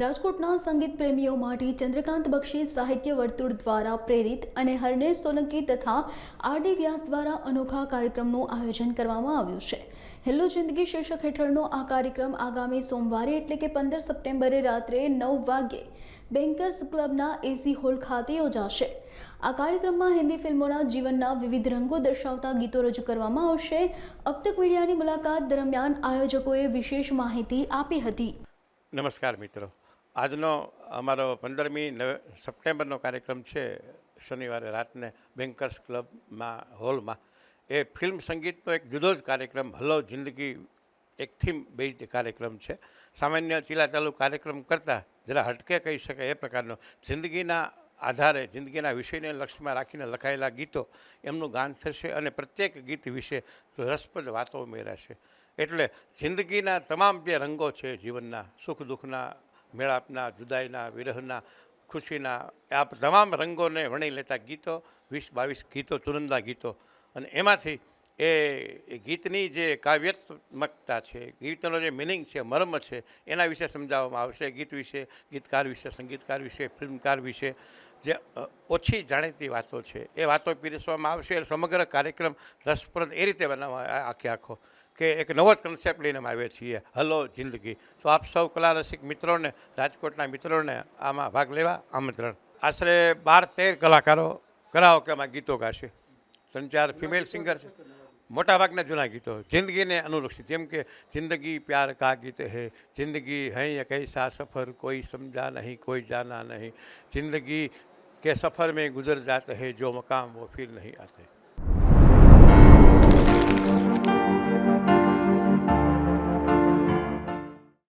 રાજકોટના સંગીત પ્રેમીઓ માટે ચંદ્રકાંત બક્ષી સાહિત્ય વર્તુળ દ્વારા પ્રેરિત અને હરનેશ સોલંકી તથા આર ડી વ્યાસ દ્વારા અનોખા કાર્યક્રમનું આયોજન કરવામાં આવ્યું છે. હેલો જિંદગી શીર્ષક હેઠળનો આ કાર્યક્રમ આગામી સોમવારે એટલે કે પંદર સપ્ટેમ્બરે રાત્રે નવ વાગ્યે બેન્કર્સ ક્લબના એસી હોલ ખાતે યોજાશે. આ કાર્યક્રમમાં હિન્દી ફિલ્મોના જીવનના વિવિધ રંગો દર્શાવતા ગીતો રજૂ કરવામાં આવશે. અબતક મીડિયાની મુલાકાત દરમિયાન આયોજકોએ વિશેષ માહિતી આપી હતી. નમસ્કાર મિત્રો. આજનો અમારો પંદરમી સપ્ટેમ્બરનો કાર્યક્રમ છે, શનિવારે રાતને બેન્કર્સ ક્લબમાં હોલમાં એ ફિલ્મ સંગીતનો એક જુદો જ કાર્યક્રમ, હલો જિંદગી, એક થીમ બેઝડ કાર્યક્રમ છે. સામાન્ય ચીલાચાલુ કાર્યક્રમ કરતાં જરા હટકે કહી શકાય એ પ્રકારનો. જિંદગીના આધારે, જિંદગીના વિષયને લક્ષ્યમાં રાખીને લખાયેલા ગીતો, એમનું ગાન થશે અને પ્રત્યેક ગીત વિશે રસપ્રદ વાતો ઉમેરાશે. એટલે જિંદગીના તમામ જે રંગો છે જીવનના, સુખ દુઃખના મેળાપના, જુદાઈના, વિરહના, ખુશીના આ તમામ રંગોને વણી લેતા ગીતો, વીસ બાવીસ ગીતો ચુરંદા ગીતો. અને એમાંથી એ ગીતની જે કાવ્યાત્મકતા છે, ગીતનો જે મિનિંગ છે, મર્મ છે, એના વિશે સમજાવવામાં આવશે. ગીત વિશે, ગીતકાર વિશે, સંગીતકાર વિશે, ફિલ્મકાર વિશે જે ઓછી જાણીતી વાતો છે, એ વાતો પીરસવામાં આવશે. સમગ્ર કાર્યક્રમ રસપ્રદ એ રીતે બનાવવા આખે આખો કે એક નવો જ કન્સેપ્ટ લઈને અમે છીએ, હલો, જિંદગી. તો આપ સૌ કલા રસિક મિત્રોને, રાજકોટના મિત્રોને આમાં ભાગ લેવા આમંત્રણ. આશરે બાર તેર કલાકારો કરાવો કે આમાં ગીતો ગાશે. ત્રણ ચાર ફિમેલ સિંગર છે. મોટાભાગના જૂના ગીતો. જિંદગીને અનુલક્ષિત જેમ કે, જિંદગી પ્યાર કા ગીત હે? જિંદગી હૈ ય કૈસા સફર? કોઈ સમજા નહીં, કોઈ જાના નહીં. જિંદગી કે સફર મેં ગુજર જાત હૈ, જો મકામ વો ફિર નહીં આતે.